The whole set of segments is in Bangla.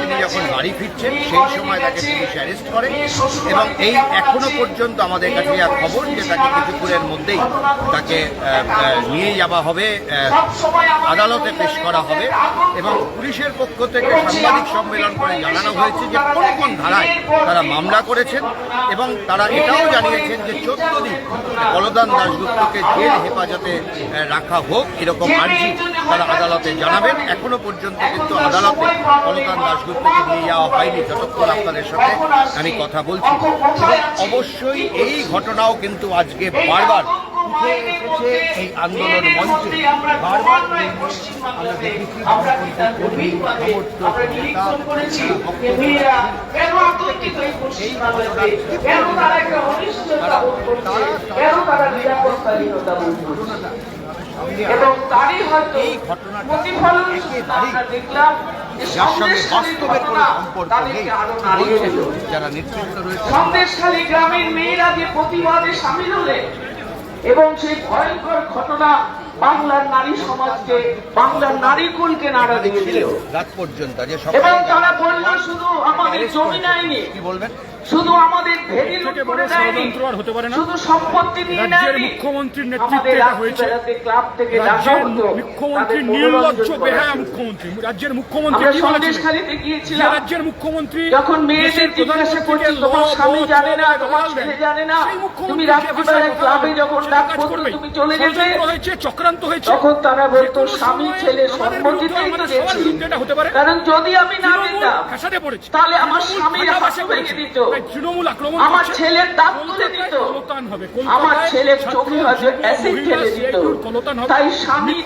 তিনি যখন বাড়ি ফিরছেন, সেই সময় তাকে পুলিশ অ্যারেস্ট করে এবং এই এখনও পর্যন্ত আমাদের কাছে যা খবর, যে তাকে কিছুক্ষণের মধ্যেই তাকে নিয়ে যাওয়া হবে আদালতে পেশ করা হবে এবং পুলিশের পক্ষ থেকে সাংবাদিক সম্মেলন করে জানানো হয়েছে যে কোন কোন ধারায় তারা মামলা করেছেন এবং তারা এটাও জানিয়েছেন যে চোদ্দ দিন বলদান দাসগুপ্তকে জেল হেফাজতে রাখা হোক, এরকম আর্জি তারা আদালতে জানাবেন। এখনও পর্যন্ত কিন্তু আদালতে বলদান নিয়ে যাওয়া হয়নি যতক্ষণ আপনাদের সাথে আমি কথা বলছি অবশ্যই এই ঘটনাও কিন্তু আজকে বারবার উঠে এসেছে এই আন্দোলন মঞ্চে বারবার আমরা দেখেছি কর্মী, সমর্থক নেতা, এবং তারই হয়তো প্রতিফলন আমরা দেখলাম যার সঙ্গে বাস্তবের কোনো সম্পর্ক নেই যারা নেতৃত্ব রয়েছে সন্দেশখালী গ্রামের মেয়েরা যে প্রতিবাদে সামিল হলে এবং সেই ভয়ঙ্কর ঘটনা বাংলার নারী সমাজকে বাংলার নারী কুলকে নাড়া দিয়েছিল। রাত পর্যন্ত যে এবং তারা বলল শুধু আমাদের জমি নেয়নি। কি বলবেন? শুধু আমাদের ভেরি লুট করে দেয়নি হতে পারে না। শুধু সম্পত্তি নিয়ে রাজ্যের নেয়নি। মুখ্যমন্ত্রীর নেতৃত্বে এটা হয়েছে। ক্লাব থেকে ডাকা রাজ্যের হতো মুখ্যমন্ত্রী নির্লজ্জ বেহায়া মুখ্যমন্ত্রী। রাজ্যের মুখ্যমন্ত্রী কি বলেছিলেন? সন্দেশখালীতে গিয়েছিলাম রাজ্যের মুখ্যমন্ত্রী যখন মেয়েদের জিজ্ঞাসা করছে তোমার স্বামী জানে না তোমার ছেলে জানে না। তুমি কথা ক্লাবে যখন ডাক কাজ তুমি চলে যেতে হয়েছে চক্রান্ত হয়েছে। তখন তারা বলতো স্বামী ছেলে সম্মতিতেই তো এটা হতে পারে। কারণ যদি আমি না দিতাম তাহলে আমার স্বামীর হাত ভেঙে দিত। তাই তৃণমূল আক্রমণ আমার ছেলের দাঁত তুলে দিত। আমার ছেলের চোখে হয়তো অ্যাসিড ঢেলে দিত। তাই স্বামী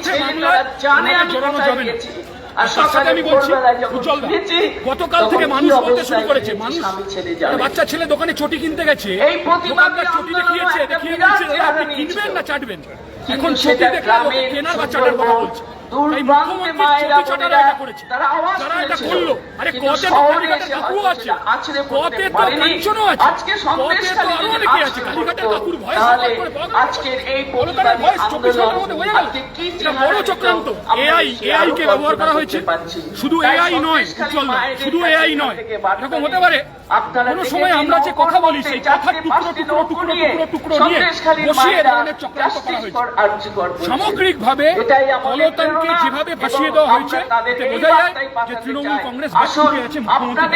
জানে আমি কোথায় গেছি আর সকালে আমি বলছি, ভোরবেলায় যখন উজ্জ্বলদা, উঠেছি, গতকাল থেকে মানুষ বলতে শুরু করেছে মানুষ স্বামী ছেলে একটা যাবে বাচ্চা ছেলে দোকানে চটি কিনতে গেছে। এই দোকানদার চটি দেখিয়েছে দেখিয়ে বলছে আপনি কিনবেন। না চাটবেন? এখন চটি সেটা দেখলে কেনার বাচ্চাটার কথা বলছে। তাই দুর্ভাগ্যে মুখ্যমন্ত্রী মায়েরা চটি চাটারা বোনেরা এটা করেছে। তারা আওয়াজ যারা এটা তুলেছিল। করল। আরে কতে তো শহরে কালীঘাটের এসে কাকু আছে। সেটা আছড়ে পড়তে কতে তো কাঞ্চনও আছে। আজকে সন্দেশখালী আরও যদি অনেকে আছে। কালীঘাটের কাকুর ভয়েস তাহলে রেকর্ড করে পাওয়া গেল। আজকের এই কলকাতার ভয়েস চব্বিশ ঘণ্টার মধ্যে হয়ে গেল। এটা বড় চক্রান্ত। এআই এআই কে ব্যবহার করা হয়েছে। শুধু এআই নয় শুধু এআই নয়। এরকম হতে পারে কোনো সময় আমরা যে কথা বলি সেই কথার টুকরো টুকরো টুকরো টুকরো টুকরো নিয়ে বসিয়ে ধরনের চক্রান্ত করা হয়েছে। সামগ্রিকভাবে প্রেরণা যেভাবে ভাসিয়ে দেওয়া হয়েছে এতে বোঝা যায় যে তৃণমূল কংগ্রেস আছে মুখ্যমন্ত্রী